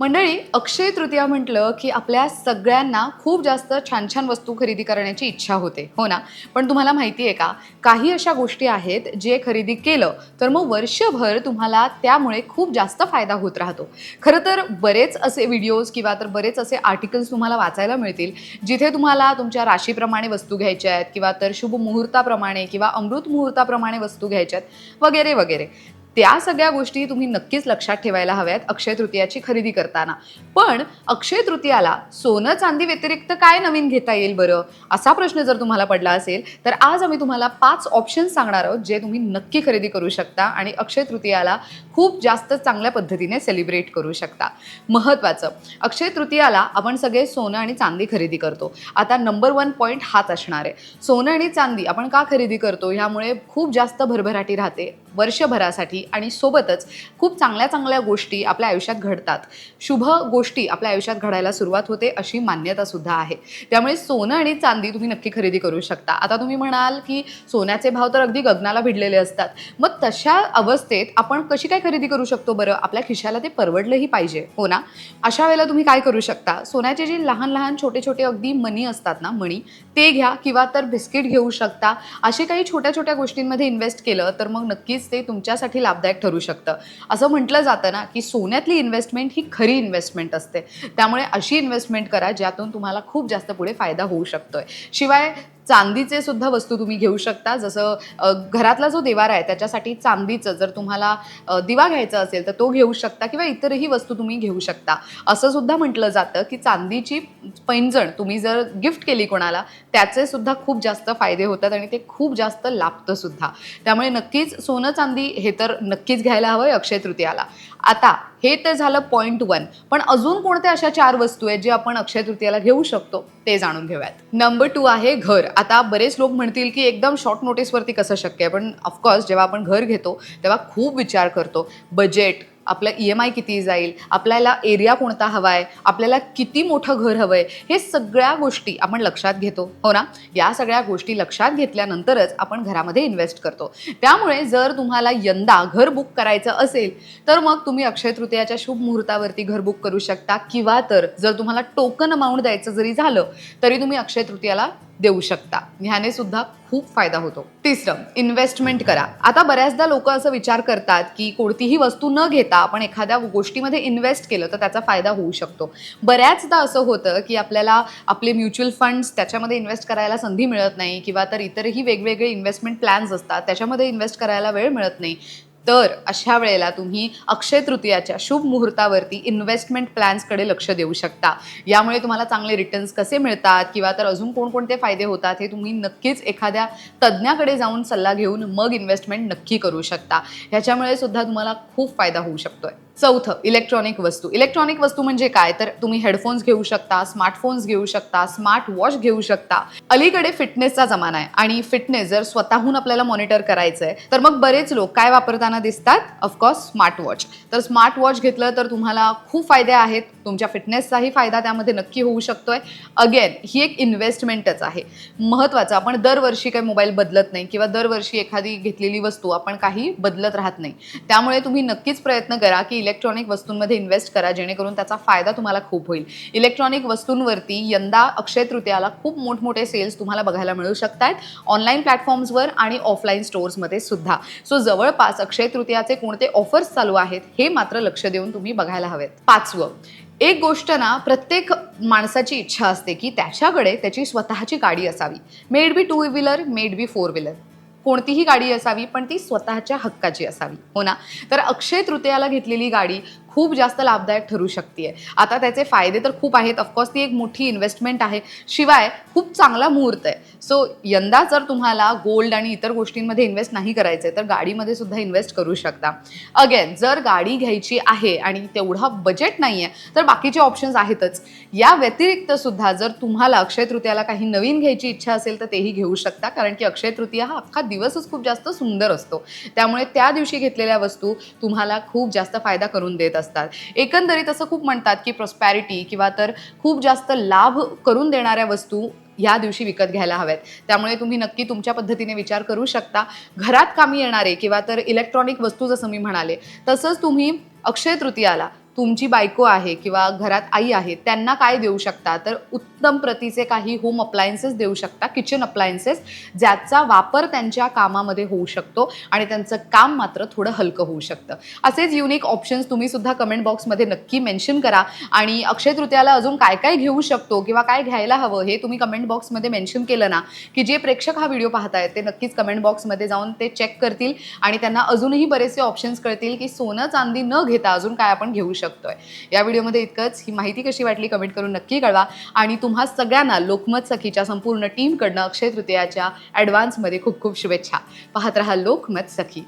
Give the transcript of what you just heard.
मंडळी अक्षय तृतीया म्हटलं की आपल्या सगळ्यांना खूप जास्त छान छान वस्तू खरेदी करण्याची इच्छा होते. हो ना? पण तुम्हाला माहिती आहे का? काही अशा गोष्टी आहेत जे खरेदी केलं तर मग वर्षभर तुम्हाला त्यामुळे खूप जास्त फायदा होत राहतो. खरं तर बरेच असे व्हिडिओज किंवा तर बरेच असे आर्टिकल्स तुम्हाला वाचायला मिळतील जिथे तुम्हाला तुमच्या राशीप्रमाणे वस्तू घ्यायच्या आहेत किंवा तर शुभ मुहूर्ताप्रमाणे किंवा अमृत मुहूर्ताप्रमाणे वस्तू घ्यायच्या आहेत वगैरे वगैरे. त्या सगळ्या गोष्टी तुम्ही नक्कीच लक्षात ठेवायला हव्यात अक्षय तृतीयाची खरेदी करताना. पण अक्षय तृतीयाला सोनं चांदी व्यतिरिक्त काय नवीन घेता येईल बरं? असा प्रश्न जर तुम्हाला पडला असेल तर आज आम्ही तुम्हाला पाच ऑप्शन्स सांगणार आहोत जे तुम्ही नक्की खरेदी करू शकता आणि अक्षय तृतीयाला खूप जास्त चांगल्या पद्धतीने सेलिब्रेट करू शकता. महत्त्वाचं अक्षय तृतीयाला आपण सगळे सोनं आणि चांदी खरेदी करतो. आता नंबर वन पॉईंट हाच असणार आहे. सोनं आणि चांदी आपण का खरेदी करतो? ह्यामुळे खूप जास्त भरभराटी राहते. वर्षभरासाठी आणि सोबतच खूप चांगल्या चांगल्या गोष्टी आपल्या आयुष्यात घडतात. शुभ गोष्टी आपल्या आयुष्यात घडायला सुरुवात होते अशी मान्यता सुद्धा आहे. त्यामुळे सोनं आणि चांदी तुम्ही नक्की खरेदी करू शकता. आता तुम्ही म्हणाल की सोन्याचे भाव तर अगदी गगनाला भिडलेले असतात. मग तशा अवस्थेत आपण कशी काय खरेदी करू शकतो बरं? आपल्या खिशाला ते परवडलंही पाहिजे हो ना? अशा वेळेला तुम्ही काय करू शकता? सोन्याचे जे लहान लहान छोटे छोटे अगदी मनी असतात ना मणी ते घ्या किंवा तर बिस्किट घेऊ शकता. असे काही छोट्या छोट्या गोष्टींमध्ये इन्व्हेस्ट केलं तर मग नक्कीच ते तुमच्यासाठी लाभदायक ठरू शकतं. असं म्हटलं जातं ना की सोन्यातली इन्व्हेस्टमेंट ही खरी इन्व्हेस्टमेंट असते. त्यामुळे अशी इन्व्हेस्टमेंट करा ज्यातून तुम्हाला खूप जास्त पुढे फायदा होऊ शकतोय. शिवाय चांदीचे सुद्धा वस्तू तुम्ही घेऊ शकता. जसं घरातला जो देवारा आहे त्याच्यासाठी चांदीचं जर तुम्हाला दिवा घ्यायचा असेल तर तो घेऊ शकता किंवा इतरही वस्तू तुम्ही घेऊ शकता. असं सुद्धा म्हटलं जातं की चांदीची पैंजण तुम्ही जर गिफ्ट केली कोणाला त्याचे सुद्धा खूप जास्त फायदे होतात आणि ते खूप जास्त लाभतं सुद्धा. त्यामुळे नक्कीच सोनं चांदी हे तर नक्कीच घ्यायला हवं अक्षय तृतीयाला. आता हे तर झालं पॉईंट वन पण अजून कोणत्या अशा चार वस्तू आहेत जे आपण अक्षय तृतीयाला घेऊ शकतो? ते जाणून घेऊयात. नंबर टू आहे घर. आता बरेच लोक म्हणतील की एकदम शॉर्ट नोटीसवरती कसं शक्य आहे? पण ऑफकोर्स जेव्हा आपण घर घेतो तेव्हा खूप विचार करतो. बजेट आपलं ई एम आय किती जाईल? आपल्याला एरिया कोणता हवा आहे आपल्याला किती मोठं घर हवं आहे हे सगळ्या गोष्टी आपण लक्षात घेतो. हो ना? या सगळ्या गोष्टी लक्षात घेतल्यानंतरच आपण घरामध्ये इन्व्हेस्ट करतो. त्यामुळे जर तुम्हाला यंदा घर बुक करायचं असेल तर मग तुम्ही अक्षय तृतीयाच्या शुभ मुहूर्तावरती घर बुक करू शकता. किंवा तर जर तुम्हाला टोकन अमाऊंट द्यायचं जरी झालं तरी तुम्ही अक्षय तृतीयाला देऊ शकता. ह्याने सुद्धा खूप फायदा होतो. तिसरं इन्व्हेस्टमेंट करा. आता बऱ्याचदा लोक असं विचार करतात की कोणतीही वस्तू न घेता आपण एखाद्या गोष्टीमध्ये इन्व्हेस्ट केलं तर त्याचा फायदा होऊ शकतो. बऱ्याचदा असं होतं की आपल्याला आपले म्युच्युअल फंड्स त्याच्यामध्ये इन्व्हेस्ट करायला संधी मिळत नाही किंवा तर इतरही वेगवेगळे इन्व्हेस्टमेंट प्लॅन्स असतात त्याच्यामध्ये इन्व्हेस्ट करायला वेळ मिळत नाही. तर अशा वेळेला तुम्ही अक्षय तृतीयाच्या शुभ मुहूर्तावरती इन्व्हेस्टमेंट प्लॅन्सकडे लक्ष देऊ शकता. यामुळे तुम्हाला चांगले रिटर्न्स कसे मिळतात किंवा तर अजून कोणकोणते फायदे होतात हे तुम्ही नक्कीच एखाद्या तज्ज्ञाकडे जाऊन सल्ला घेऊन मग इन्व्हेस्टमेंट नक्की करू शकता. ह्याच्यामुळे सुद्धा तुम्हाला खूप फायदा होऊ शकतोय. चौथं इलेक्ट्रॉनिक वस्तू. इलेक्ट्रॉनिक वस्तू म्हणजे काय? तर तुम्ही हेडफोन्स घेऊ शकता स्मार्टफोन्स घेऊ शकता स्मार्ट वॉच घेऊ शकता. अलीकडे फिटनेसचा जमाना आहे आणि फिटनेस जर स्वतःहून आपल्याला मॉनिटर करायचं आहे तर मग बरेच लोक काय वापरताना दिसतात? ऑफकोर्स स्मार्ट वॉच तर स्मार्ट वॉच घेतलं तर तुम्हाला खूप फायदे आहेत. तुमच्या फिटनेसचाही फायदा त्यामध्ये नक्की होऊ शकतोय. अगेन ही एक इन्व्हेस्टमेंटच आहे. महत्त्वाचं आपण दरवर्षी काही मोबाईल बदलत नाही किंवा दरवर्षी एखादी घेतलेली वस्तू आपण काही बदलत राहत नाही. त्यामुळे तुम्ही नक्कीच प्रयत्न करा की इलेक्ट्रॉनिक वस्तूंमध्ये इन्व्हेस्ट करा जेणेकरून त्याचा फायदा तुम्हाला खूप होईल. इलेक्ट्रॉनिक वस्तूंवरती यंदा अक्षय तृतीयाला खूप मोठमोठे सेल्स तुम्हाला बघायला मिळू शकतात ऑनलाईन प्लॅटफॉर्म्सवर आणि ऑफलाईन स्टोअर्समध्ये सुद्धा. सो जवळपास अक्षय तृतीयाचे कोणते ऑफर्स चालू आहेत हे मात्र लक्ष देऊन तुम्ही बघायला हवेत. पाचवं एक गोष्ट ना प्रत्येक माणसाची इच्छा असते की त्याच्याकडे त्याची स्वतःची गाडी असावी. Maybe two wheeler maybe four wheeler कोणतीही गाडी असावी पण ती स्वतःच्या हक्काची असावी. हो ना? तर अक्षय तृतीयाला घेतलेली गाडी खूप जास्त लाभदायक ठरू शकते आता त्याचे फायदे तर खूप आहेत. ऑफकोर्स ती एक मोठी इन्व्हेस्टमेंट आहे. शिवाय खूप चांगला मुहूर्त आहे. सो यंदा जर तुम्हाला गोल्ड आणि इतर गोष्टींमध्ये इन्व्हेस्ट नाही करायचं आहे तर गाडीमध्ये सुद्धा इन्व्हेस्ट करू शकता. अगेन जर गाडी घ्यायची आहे आणि तेवढा बजेट नाही आहे तर बाकीचे ऑप्शन्स आहेतच. या व्यतिरिक्त सुद्धा जर तुम्हाला अक्षय तृतीयाला काही नवीन घ्यायची इच्छा असेल तर तेही घेऊ शकता. कारण की अक्षय तृतीया हा अख्खा दिवसच खूप जास्त सुंदर असतो. त्यामुळे त्या दिवशी घेतलेल्या वस्तू तुम्हाला खूप जास्त फायदा करून देत असतात. असतात. एकंदरीत असं खूप म्हणतात की प्रॉस्पॅरिटी किंवा तर खूप जास्त लाभ करून देणाऱ्या वस्तू ह्या दिवशी विकत घ्यायला हव्यात. त्यामुळे तुम्ही नक्की तुमच्या पद्धतीने विचार करू शकता. घरात कामी येणारे किंवा तर इलेक्ट्रॉनिक वस्तू जसं मी म्हणाले तसंच तुम्ही अक्षय तृतीयाला तुमची बायको आहे किंवा घरात आई आहे त्यांना काय देऊ शकता? तर उत्तम प्रतीचे काही होम अप्लायन्सेस देऊ शकता किचन अप्लायन्सेस ज्याचा वापर त्यांच्या कामामध्ये होऊ शकतो आणि त्यांचं काम मात्र थोडं हलकं होऊ शकतं. असेच युनिक ऑप्शन्स तुम्ही सुद्धा कमेंट बॉक्समध्ये नक्की मेन्शन करा. आणि अक्षय तृतीयाला अजून काय काय घेऊ शकतो किंवा काय घ्यायला हवं हे तुम्ही कमेंट बॉक्समध्ये मेन्शन केलं ना की जे प्रेक्षक हा व्हिडिओ पाहतायत ते नक्कीच कमेंट बॉक्समध्ये जाऊन ते चेक करतील आणि त्यांना अजूनही बरेचसे ऑप्शन्स कळतील की सोनं चांदी न घेता अजून काय आपण घेऊ शकतो. शकतोय. या व्हिडिओमध्ये इतकंच. ही माहिती कशी वाटली कमेंट करून नक्की कळवा. आणि तुम्हा सगळ्यांना लोकमत सखीच्या संपूर्ण टीमकडनं अक्षय तृतीयाच्या ॲडव्हान्समध्ये खूप खूप शुभेच्छा. पाहत रहा लोकमत सखी.